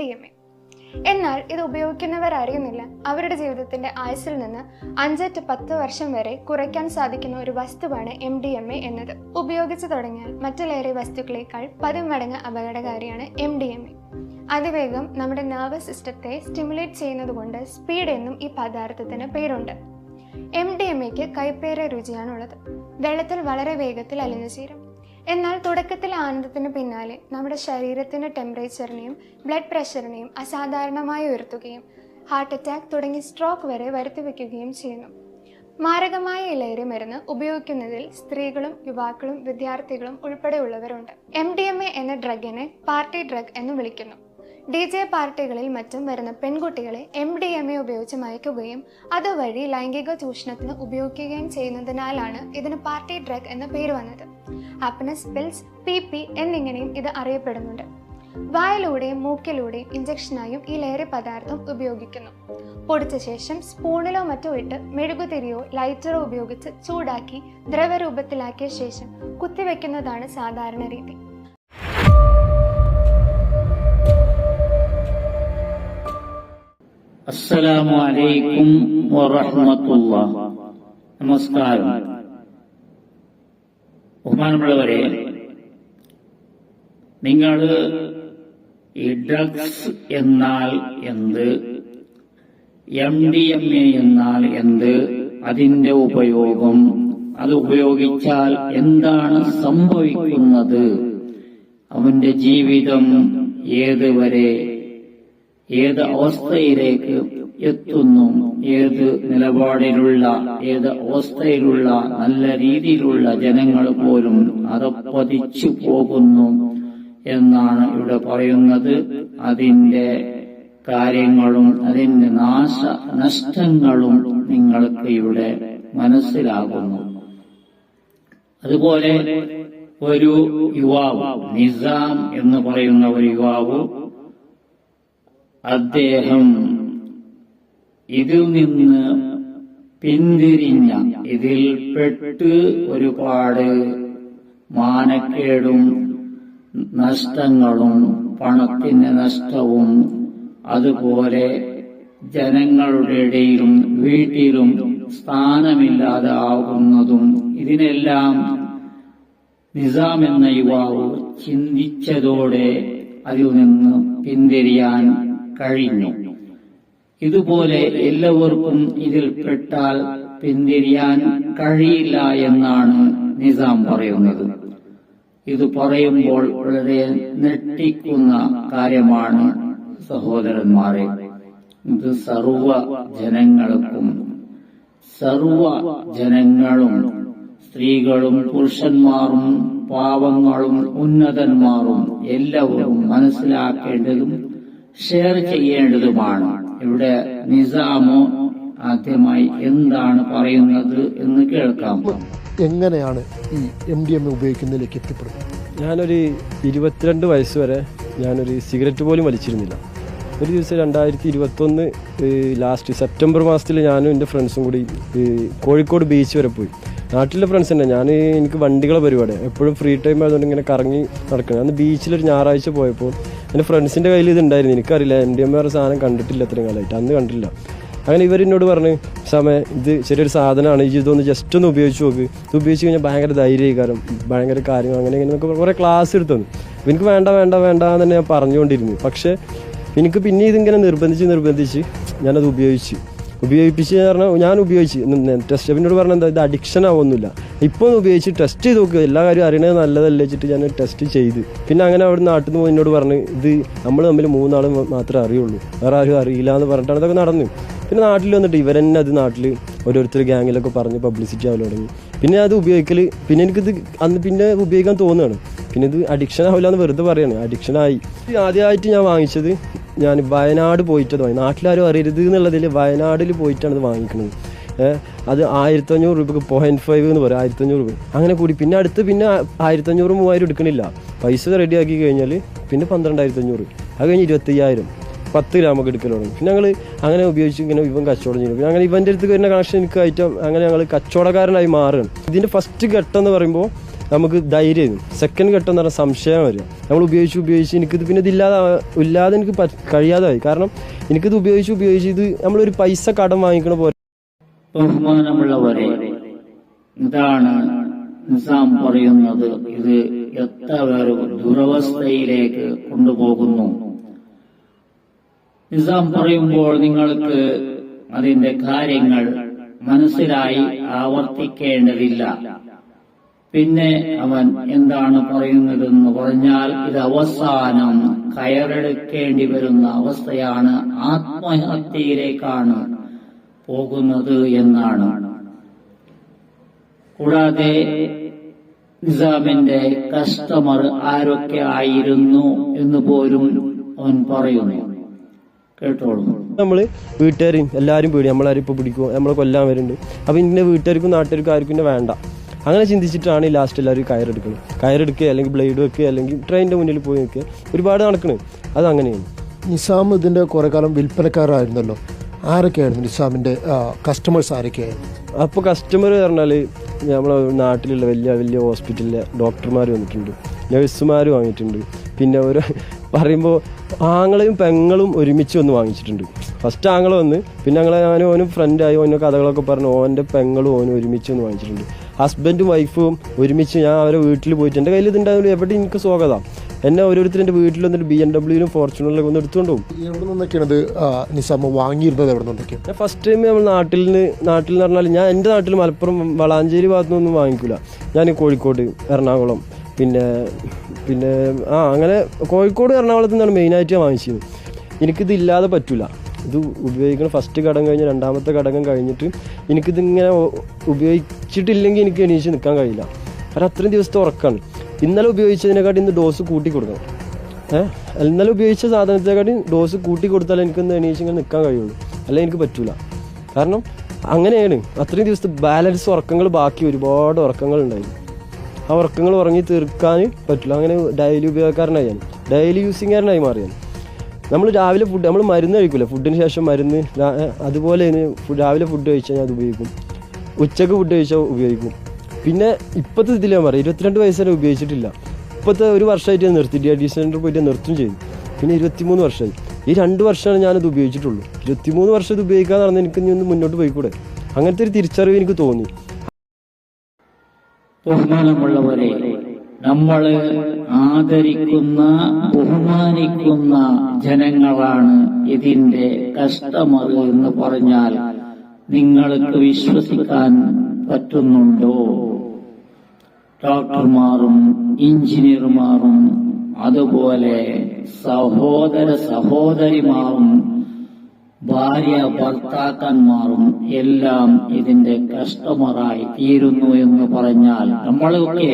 D M A എന്നാൽ ഇത് ഉപയോഗിക്കുന്നവർ അറിയുന്നില്ല അവരുടെ ജീവിതത്തിന്റെ ആയുസിൽ നിന്ന് അഞ്ച് ടു പത്ത് വർഷം വരെ കുറയ്ക്കാൻ സാധിക്കുന്ന ഒരു വസ്തുവാണ് എം ഡി എം എ എന്നത്. ഉപയോഗിച്ചു തുടങ്ങിയാൽ മറ്റുള്ളേറെ വസ്തുക്കളേക്കാൾ പതിമടങ്ങ് അപകടകാരിയാണ് എം ഡി എം എ അതിവേഗം നമ്മുടെ നെർവസ് സിസ്റ്റത്തെ സ്റ്റിമുലേറ്റ് ചെയ്യുന്നത് കൊണ്ട് സ്പീഡ് എന്നും ഈ പദാർത്ഥത്തിന് പേരുണ്ട്. എം ഡി എം എക്ക് കൈപ്പേറെ രുചിയാണുള്ളത്. വെള്ളത്തിൽ വളരെ വേഗത്തിൽ അലിഞ്ഞു ചേരും എന്നാൽ തുടക്കത്തിൽ ആനന്ദത്തിന് പിന്നാലെ നമ്മുടെ ശരീരത്തിന്റെ ടെമ്പറേച്ചറിനെയും ബ്ലഡ് പ്രഷറിനെയും അസാധാരണമായി ഉയർത്തുകയും ഹാർട്ട് അറ്റാക്ക് തുടങ്ങി സ്ട്രോക്ക് വരെ വരുത്തിവെക്കുകയും ചെയ്യുന്നു. മാരകമായ ഇലയേറിയ മരുന്ന് ഉപയോഗിക്കുന്നതിൽ സ്ത്രീകളും യുവാക്കളും വിദ്യാർത്ഥികളും ഉൾപ്പെടെയുള്ളവരുണ്ട്. എം ഡി എം എ എന്ന ഡ്രഗിനെ പാർട്ടി ഡ്രഗ് എന്ന് വിളിക്കുന്നു. ഡി ജെ പാർട്ടികളിൽ മറ്റും വരുന്ന പെൺകുട്ടികളെ എം ഡി എം എ ഉപയോഗിച്ച് മയക്കുകയും അതുവഴി ലൈംഗിക ചൂഷണത്തിന് ഉപയോഗിക്കുകയും ചെയ്യുന്നതിനാലാണ് ഇതിന് പാർട്ടി ഡ്രഗ് എന്ന പേര് വന്നത്. ഹാപ്പിനെസ് പിൽസ് പി പി എന്നിങ്ങനെയും ഇത് അറിയപ്പെടുന്നുണ്ട്. വായിലൂടെയും മൂക്കിലൂടെയും ഇഞ്ചക്ഷനായും ഈ ലേറെ പദാർത്ഥം ഉപയോഗിക്കുന്നു. പൊടിച്ച ശേഷം സ്പൂണിലോ മറ്റോ ഇട്ട് മെഴുകുതിരിയോ ലൈറ്ററോ ഉപയോഗിച്ച് ചൂടാക്കി ദ്രവരൂപത്തിലാക്കിയ ശേഷം കുത്തിവെക്കുന്നതാണ് സാധാരണ രീതി. അസ്സലാമു അലൈക്കും വറഹ്മത്തുള്ള. നമസ്കാരം. ബഹുമാനമുള്ളവരെ നിങ്ങൾ ഈ ഡ്രഗ്സ് എന്നാൽ എന്ത് എം ഡി എം എ എന്നാൽ എന്ത് അതിന്റെ ഉപയോഗം അത് ഉപയോഗിച്ചാൽ എന്താണ് സംഭവിക്കുന്നത് അവന്റെ ജീവിതം ഏതുവരെ ഏത് അവസ്ഥയിലേക്ക് എത്തുന്നു? ഏത് നിലപാടിലുള്ള ഏത് അവസ്ഥയിലുള്ള നല്ല രീതിയിലുള്ള ജനങ്ങൾ പോലും അറപ്പതിച്ചു പോകുന്നു എന്നാണ് ഇവിടെ പറയുന്നത്. അതിന്റെ കാര്യങ്ങളും അതിന്റെ നാശ നഷ്ടങ്ങളും നിങ്ങൾക്ക് ഇവിടെ മനസ്സിലാകുന്നു. അതുപോലെ ഒരു യുവാവ് നിസാം എന്ന് പറയുന്ന ഒരു യുവാവ് അദ്ദേഹം ഇതിൽ നിന്ന് പിന്തിരിഞ്ഞ ഇതിൽ പെട്ട് ഒരുപാട് മാനക്കേടും നഷ്ടങ്ങളും പണത്തിന് നഷ്ടവും അതുപോലെ ജനങ്ങളുടെ ഇടയിലും വീട്ടിലും സ്ഥാനമില്ലാതെ ആകുന്നതും ഇതിനെല്ലാം നിസാം എന്ന യുവാവ് ചിന്തിച്ചതോടെ അതിൽ നിന്ന് പിന്തിരിയാൻ കഴിഞ്ഞു. ഇതുപോലെ എല്ലാവർക്കും ഇതിൽ പെട്ടാൽ പിന്തിരിയാൻ കഴിയില്ല എന്നാണ് നിസാം പറയുന്നത്. ഇത് പറയുമ്പോൾ വളരെ നെട്ടിക്കുന്ന കാര്യമാണ് സഹോദരന്മാരെ. ഇത് സർവ ജനങ്ങൾക്കും സർവ ജനങ്ങളും സ്ത്രീകളും പുരുഷന്മാരും പാവങ്ങളും ഉന്നതന്മാരും എല്ലാവരും മനസ്സിലാക്കേണ്ടതും ഷെയർ ചെയ്യേണ്ടതുമാണ്. ഇവിടെ നിസാമോ ആദ്യമായി എന്താണ് പറയുന്നത് എന്ന് കേൾക്കാം. എങ്ങനെയാണ് ഈ എം ഡി എം ഉപയോഗിക്കുന്നതിലേക്ക് എത്തിപ്പെടുന്നത്? ഞാനൊരു ഇരുപത്തിരണ്ട് വയസ്സ് വരെ ഞാനൊരു സിഗരറ്റ് പോലും വലിച്ചിരുന്നില്ല. ഒരു ദിവസം രണ്ടായിരത്തി ഇരുപത്തൊന്ന് ലാസ്റ്റ് സെപ്റ്റംബർ മാസത്തിൽ ഞാനും എന്റെ ഫ്രണ്ട്സും കൂടി കോഴിക്കോട് ബീച്ച് വരെ പോയി. നാട്ടിലെ ഫ്രണ്ട്സ് തന്നെ. ഞാൻ എനിക്ക് വണ്ടികളെ പരിപാടിയാണ് എപ്പോഴും ഫ്രീ ടൈം ആയതുകൊണ്ട് ഇങ്ങനെ കറങ്ങി നടക്കണം. അന്ന് ബീച്ചിലൊരു ഞായറാഴ്ച പോയപ്പോൾ എന്റെ ഫ്രണ്ട്സിന്റെ കയ്യിൽ ഇതുണ്ടായിരുന്നു. എനിക്കറിയില്ല എം ഡി എം ആർ സാധനം കണ്ടിട്ടില്ല അത്രയും കാലമായിട്ട്. അന്ന് കണ്ടില്ല അങ്ങനെ ഇവരെന്നോട് പറഞ്ഞ് സമയം ഇത് ചെറിയൊരു സാധനമാണ്. ഈ ഇതൊന്ന് ജസ്റ്റ് ഒന്ന് ഉപയോഗിച്ച് നോക്ക്. ഇത് ഉപയോഗിച്ച് കഴിഞ്ഞാൽ ഭയങ്കര ധൈര്യകാരം ഭയങ്കര കാര്യങ്ങൾ അങ്ങനെ ഇങ്ങനെ എന്നൊക്കെ കുറേ ക്ലാസ് എടുത്തു തന്നു. എനിക്ക് വേണ്ട വേണ്ട വേണ്ട എന്ന് തന്നെ ഞാൻ പറഞ്ഞുകൊണ്ടിരുന്നു. പക്ഷേ എനിക്ക് പിന്നെ ഇതിങ്ങനെ നിർബന്ധിച്ച് നിർബന്ധിച്ച് ഞാനത് ഉപയോഗിച്ച്. ഉപയോഗിപ്പിച്ച് പറഞ്ഞാൽ ഞാൻ ഉപയോഗിച്ച്. ടെസ്റ്റ് പിന്നോട് പറഞ്ഞാൽ എന്താ? ഇത് അഡിക്ഷൻ ആവുന്നില്ല ഇപ്പോൾ ഉപയോഗിച്ച് ടെസ്റ്റ് ചെയ്ത് നോക്കുക എല്ലാ കാര്യവും അറിയണത് നല്ലതല്ലേ വെച്ചിട്ട് ഞാൻ ടെസ്റ്റ് ചെയ്ത്. പിന്നെ അങ്ങനെ അവിടെ നാട്ടിൽ നിന്ന് എന്നോട് പറഞ്ഞു ഇത് നമ്മൾ തമ്മിൽ മൂന്നാൾ മാത്രമേ അറിയുള്ളൂ. വേറെ ആരും അറിയില്ല എന്ന് പറഞ്ഞിട്ടാണ് ഇതൊക്കെ നടന്നു. പിന്നെ നാട്ടിൽ വന്നിട്ട് ഇവരെന്നെ അത് നാട്ടിൽ ഓരോരുത്തർ ഗ്യാങ്ങിലൊക്കെ പറഞ്ഞ് പബ്ലിസിറ്റി ആവാൻ തുടങ്ങി. പിന്നെ അത് ഉപയോഗിക്കൽ പിന്നെ എനിക്കിത് അന്ന് പിന്നെ ഉപയോഗിക്കാൻ തോന്നുകയാണ് പിന്നെ ഇത് അഡിക്ഷൻ ആവില്ല എന്ന് വെറുതെ പറയാണ്. അഡിക്ഷൻ ആയി. ആദ്യമായിട്ട് ഞാൻ വാങ്ങിച്ചത് ഞാൻ വയനാട് പോയിട്ടത് വാങ്ങി നാട്ടിലാരും അറിയരുത് എന്നുള്ളതിൽ വയനാട്ടിൽ പോയിട്ടാണ് ഇത് വാങ്ങിക്കുന്നത് അത് ആയിരത്തഞ്ഞൂറ് രൂപക്ക് പോയിന്റ് ഫൈവ് എന്ന് പറയും ആയിരത്തഞ്ഞൂറ് രൂപ അങ്ങനെ കൂടി. പിന്നെ അടുത്ത് പിന്നെ ആയിരത്തഞ്ഞൂറ് മൂവായിരം എടുക്കണില്ല. പൈസ റെഡിയാക്കി കഴിഞ്ഞാൽ പിന്നെ പന്ത്രണ്ടായിരത്തി അഞ്ഞൂറ് അത് കഴിഞ്ഞ് ഇരുപത്തയ്യായിരം. പത്ത് ഗ്രാമൊക്കെ എടുക്കൽ തുടങ്ങി. പിന്നെ ഞങ്ങൾ അങ്ങനെ ഉപയോഗിച്ച് ഇങ്ങനെ ഇവൻ കച്ചവടം ചെയ്യും. പിന്നെ അങ്ങനെ ഇവന്റെ അടുത്ത് വരുന്ന കണക്ഷൻ എനിക്ക് ഐറ്റം അങ്ങനെ ഞങ്ങൾ കച്ചവടക്കാരനായി മാറുകയാണ്. ഇതിന്റെ ഫസ്റ്റ് ഘട്ടം എന്ന് പറയുമ്പോൾ നമുക്ക് ധൈര്യം സെക്കൻഡ് ഘട്ടം എന്ന് പറഞ്ഞാൽ സംശയം വരിക. നമ്മൾ ഉപയോഗിച്ച് ഉപയോഗിച്ച് എനിക്കിത് പിന്നെ ഇതില്ലാതെ ഇല്ലാതെ എനിക്ക് കഴിയാതായി. കാരണം എനിക്കിത് ഉപയോഗിച്ച് ഉപയോഗിച്ച് ഇത് നമ്മളൊരു പൈസ കടം വാങ്ങിക്കണ പോലെ ബഹുമാനമുള്ളവരെ ഇതാണ് നിസാം പറയുന്നത്. ഇത് എത്ര ദുരവസ്ഥയിലേക്ക് കൊണ്ടുപോകുന്നു. നിസാം പറയുമ്പോൾ നിങ്ങൾക്ക് അതിന്റെ കാര്യങ്ങൾ മനസ്സിലായി ആവർത്തിക്കേണ്ടതില്ല. പിന്നെ അവൻ എന്താണ് പറയുന്നതെന്ന് പറഞ്ഞാൽ ഇത് അവസാനം കയറെടുക്കേണ്ടി വരുന്ന അവസ്ഥയാണ്. ആത്മഹത്യയിലേക്കാണ് പോകുന്നത് എന്നാണ്. കൂടാതെ നിസാമിന്റെ കസ്റ്റമർ ആരൊക്കെ ആയിരുന്നു എന്ന് പോലും അവൻ പറയുന്നു. കേട്ടോളൂ. നമ്മൾ വീട്ടുകാരെയും എല്ലാവരും പേടി നമ്മളാരും ഇപ്പൊ പിടിക്കും നമ്മളെ കൊല്ലാൻ വരുന്നുണ്ട്. അപ്പൊ ഇന്ന വീട്ടുകാർക്കും നാട്ടുകാർക്കും ആർക്കും പിന്നെ വേണ്ട. അങ്ങനെ ചിന്തിച്ചിട്ടാണ് ഈ ലാസ്റ്റ് എല്ലാവരും കയറെടുക്കുന്നത് കയറെടുക്കുക അല്ലെങ്കിൽ ബ്ലേഡ് വെക്കുക അല്ലെങ്കിൽ ട്രെയിനിന്റെ മുന്നിൽ പോയി നിൽക്കുക. ഒരുപാട് നടക്കുന്നത് അത് അങ്ങനെയാണ്. നിസാം ഇതിന്റെ കുറെ കാലം വിൽപ്പനക്കാരായിരുന്നല്ലോ. ആരൊക്കെയായിരുന്നു നിസാമിന്റെ കസ്റ്റമേഴ്സ് ആരൊക്കെയായിരുന്നു അപ്പോൾ കസ്റ്റമർ പറഞ്ഞാൽ നമ്മളെ നാട്ടിലുള്ള വലിയ വലിയ ഹോസ്പിറ്റലിലെ ഡോക്ടർമാർ വന്നിട്ടുണ്ട് നഴ്സുമാർ വാങ്ങിയിട്ടുണ്ട്. പിന്നെ ഒരു പറയുമ്പോൾ ആങ്ങളെയും പെങ്ങളും ഒരുമിച്ച് വന്ന് വാങ്ങിച്ചിട്ടുണ്ട്. ഫസ്റ്റ് ആങ്ങളെ വന്ന് പിന്നെ ഞങ്ങളെ ഞാനും ഓനും ഫ്രണ്ടായി ഓനോ കഥകളൊക്കെ പറഞ്ഞു ഓന്റെ പെങ്ങളും ഓനും ഒരുമിച്ച് വന്ന് വാങ്ങിച്ചിട്ടുണ്ട്. ഹസ്ബൻഡും വൈഫും ഒരുമിച്ച് ഞാൻ അവരെ വീട്ടിൽ പോയിട്ട് എന്റെ കയ്യിൽ ഇതുണ്ടായിരുന്നു എവിടെ എനിക്ക് സ്വാഗതം. എന്നെ ഓരോരുത്തരും എന്റെ വീട്ടിൽ വന്നിട്ട് ബി എം ഡബ്ല്യൂനും ഫോർച്യൂണറിലൊക്കെ ഒന്ന് എടുത്തുകൊണ്ട് പോകും. എവിടെ വാങ്ങിയിരുന്നത് എവിടെ നിന്നൊക്കെയാണ് ഞാൻ ഫസ്റ്റ് ടൈം നമ്മൾ നാട്ടിൽ നിന്ന് നാട്ടിൽ എന്ന് പറഞ്ഞാൽ ഞാൻ എന്റെ നാട്ടിൽ മലപ്പുറം വളാഞ്ചേരി ഭാഗത്തു നിന്നൊന്നും വാങ്ങിക്കില്ല ഞാൻ കോഴിക്കോട് എറണാകുളം പിന്നെ പിന്നെ ആ അങ്ങനെ കോഴിക്കോട് എറണാകുളത്ത് നിന്നാണ് മെയിനായിട്ട് ഞാൻ വാങ്ങിച്ചത്. എനിക്കിത് ഇല്ലാതെ പറ്റില്ല ഇത് ഉപയോഗിക്കണം ഫസ്റ്റ് ഘടകം കഴിഞ്ഞ് രണ്ടാമത്തെ ഘടകം കഴിഞ്ഞിട്ട് എനിക്കിതിങ്ങനെ ഉപയോഗിച്ചിട്ടില്ലെങ്കിൽ എനിക്ക് എണീച്ച് നിൽക്കാൻ കഴിയില്ല. കാരണം അത്രയും ദിവസത്തെ ഉറക്കമാണ് ഇന്നലെ ഉപയോഗിച്ചതിനെക്കാട്ടി ഇന്ന് ഡോസ് കൂട്ടി കൊടുക്കണം. ഏഹ് ഇന്നലെ ഉപയോഗിച്ച സാധനത്തെക്കാട്ടി ഡോസ് കൂട്ടി കൊടുത്താലേ എനിക്കൊന്ന് എണീച്ച് ഇങ്ങനെ നിൽക്കാൻ കഴിയുള്ളൂ. അല്ലെങ്കിൽ എനിക്ക് പറ്റൂല. കാരണം അങ്ങനെയാണ്. അത്രയും ദിവസത്തെ ബാലൻസ് ഉറക്കങ്ങൾ ബാക്കി ഒരുപാട് ഉറക്കങ്ങൾ ഉണ്ടായിരുന്നു ആ ഉറക്കങ്ങൾ ഉറങ്ങി തീർക്കാൻ പറ്റില്ല. അങ്ങനെ ഡെയിലി ഉപയോഗക്കാരനായി ഞാൻ. ഡെയിലി യൂസിങ്ങുകാരനായി മാറിയാണ് നമ്മൾ രാവിലെ ഫുഡ് നമ്മൾ മരുന്ന് കഴിക്കില്ല ഫുഡിന് ശേഷം മരുന്ന് അതുപോലെ രാവിലെ ഫുഡ് കഴിച്ചാൽ ഞാൻ അത് ഉപയോഗിക്കും. ഉച്ചയ്ക്ക് ഫുഡ് കഴിച്ചാൽ ഉപയോഗിക്കും. പിന്നെ ഇപ്പോഴത്തെ ഇതിൽ ഞാൻ പറയാം ഇരുപത്തിരണ്ട് വയസ്സ് വരെ ഉപയോഗിച്ചിട്ടില്ല. ഇപ്പോഴത്തെ ഒരു വർഷമായിട്ട് ഞാൻ നിർത്തി ഡി സെന്ററിൽ പോയിട്ട് നിർത്തും ചെയ്തു. പിന്നെ ഇരുപത്തിമൂന്ന് വർഷമായി. ഈ രണ്ട് വർഷമാണ് ഞാനത് ഉപയോഗിച്ചിട്ടുള്ളൂ. ഇരുപത്തിമൂന്ന് വർഷം ഇത് ഉപയോഗിക്കാന്ന് പറഞ്ഞാൽ എനിക്ക് ഇനി ഒന്ന് മുന്നോട്ട് പോയിക്കൂടെ? അങ്ങനത്തെ ഒരു തിരിച്ചറിവ് എനിക്ക് തോന്നി. ബഹുമാനമുള്ളവരെ നമ്മൾ ആദരിക്കുന്ന ബഹുമാനിക്കുന്ന ജനങ്ങളാണ് ഇതിന്റെ കസ്റ്റമർ എന്ന് പറഞ്ഞാൽ നിങ്ങൾക്ക് വിശ്വസിക്കാൻ പറ്റുന്നുണ്ടോ? ഡോക്ടർമാരും എഞ്ചിനീയർമാരും അതുപോലെ സഹോദര സഹോദരിമാരും ഭാര്യ ഭർത്താക്കന്മാരും എല്ലാം ഇതിന്റെ കസ്റ്റമറായി തീരുന്നു എന്ന് പറഞ്ഞാൽ നമ്മളൊക്കെ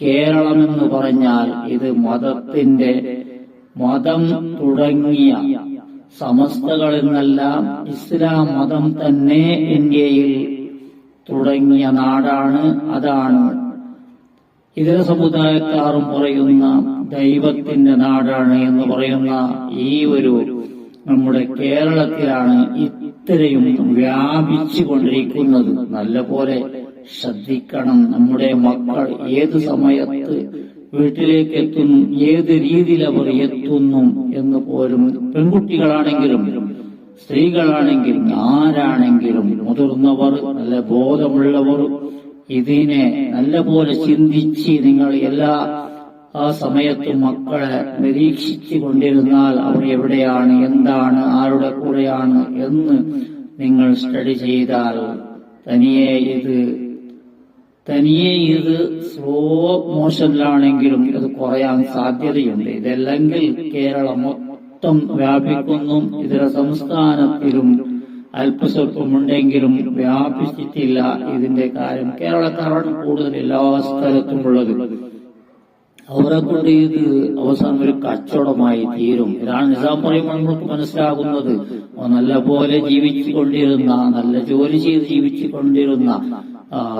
കേരളം എന്ന് പറഞ്ഞാൽ ഇത് മതത്തിന്റെ മതം തുടങ്ങിയ സമസ്തകളിൽ നിന്നെല്ലാം ഇസ്ലാം മതം തന്നെ ഇന്ത്യയിൽ തുടങ്ങിയ നാടാണ് അതാണ് ഇതര സമുദായക്കാരും പറയുന്ന ദൈവത്തിന്റെ നാടാണ് എന്ന് പറയുന്ന ഈ ഒരു നമ്മുടെ കേരളത്തിലാണ് ഇത്രയും വ്യാപിച്ചു കൊണ്ടിരിക്കുന്നത്. നല്ല പോലെ ശ്രദ്ധിക്കണം. നമ്മുടെ മക്കൾ ഏത് സമയത്ത് വീട്ടിലേക്ക് എത്തുന്നു ഏത് രീതിയിൽ അവർ എത്തുന്നു എന്ന് പോലും പെൺകുട്ടികളാണെങ്കിലും സ്ത്രീകളാണെങ്കിലും ആരാണെങ്കിലും മുതിർന്നവർ നല്ല ബോധമുള്ളവർ ഇതിനെ നല്ലപോലെ ചിന്തിച്ച് നിങ്ങൾ എല്ലാ ആ സമയത്തും മക്കളെ നിരീക്ഷിച്ചു കൊണ്ടിരുന്നാൽ അവർ എവിടെയാണ് എന്താണ് ആരുടെ കൂടെയാണ് എന്ന് നിങ്ങൾ സ്റ്റഡി ചെയ്താൽ തനിയെ ഇത് തനിയെ ഇത് സ്ലോ മോഷനിലാണെങ്കിലും ഇത് കുറയാൻ സാധ്യതയുണ്ട്. ഇതല്ലെങ്കിൽ കേരളം മൊത്തം വ്യാപിക്കുന്നു. ഇതര സംസ്ഥാനത്തിലും അല്പസ്വല്പമുണ്ടെങ്കിലും വ്യാപിച്ചിട്ടില്ല. ഇതിന്റെ കാര്യം കേരളക്കാരാണ് കൂടുതൽ എല്ലാ സ്ഥലത്തും ഉള്ളത്. അവരെ കൊണ്ട് ഇത് അവസാനം ഒരു കച്ചവടമായി തീരും. ഇതാണ് നിസാം പറയുമ്പോൾ നമുക്ക് മനസ്സിലാകുന്നത്. നല്ല പോലെ ജീവിച്ചു കൊണ്ടിരുന്ന നല്ല ജോലി ചെയ്ത് ജീവിച്ചു കൊണ്ടിരുന്ന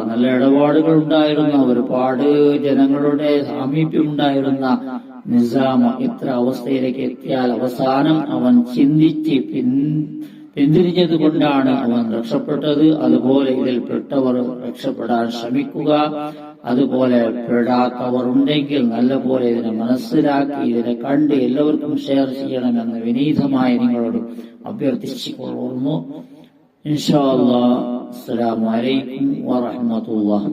നല്ല ഇടപാടുകൾ ഉണ്ടായിരുന്ന ഒരുപാട് ജനങ്ങളുടെ സാമീപ്യം ഉണ്ടായിരുന്ന നിസാം ഇത്ര അവസ്ഥയിലേക്ക് എത്തിയാൽ അവസാനം അവൻ ചിന്തിച്ച് പിൻ പിന്തിരിഞ്ഞത് കൊണ്ടാണ് അവൻ രക്ഷപ്പെട്ടത്. അതുപോലെ ഇതിൽപ്പെട്ടവർ രക്ഷപ്പെടാൻ ശ്രമിക്കുക. അതുപോലെ പെടാത്തവർ ഉണ്ടെങ്കിൽ നല്ലപോലെ ഇതിനെ മനസ്സിലാക്കി ഇതിനെ കണ്ട് എല്ലാവർക്കും ഷെയർ ചെയ്യണമെന്ന് വിനീതമായി നിങ്ങളോട് അഭ്യർത്ഥിച്ചുകൊള്ളുന്നു. ഇൻഷാ അല്ലാ അസ്സലാമു അലൈക്കും വറഹ്മത്തുള്ളാഹി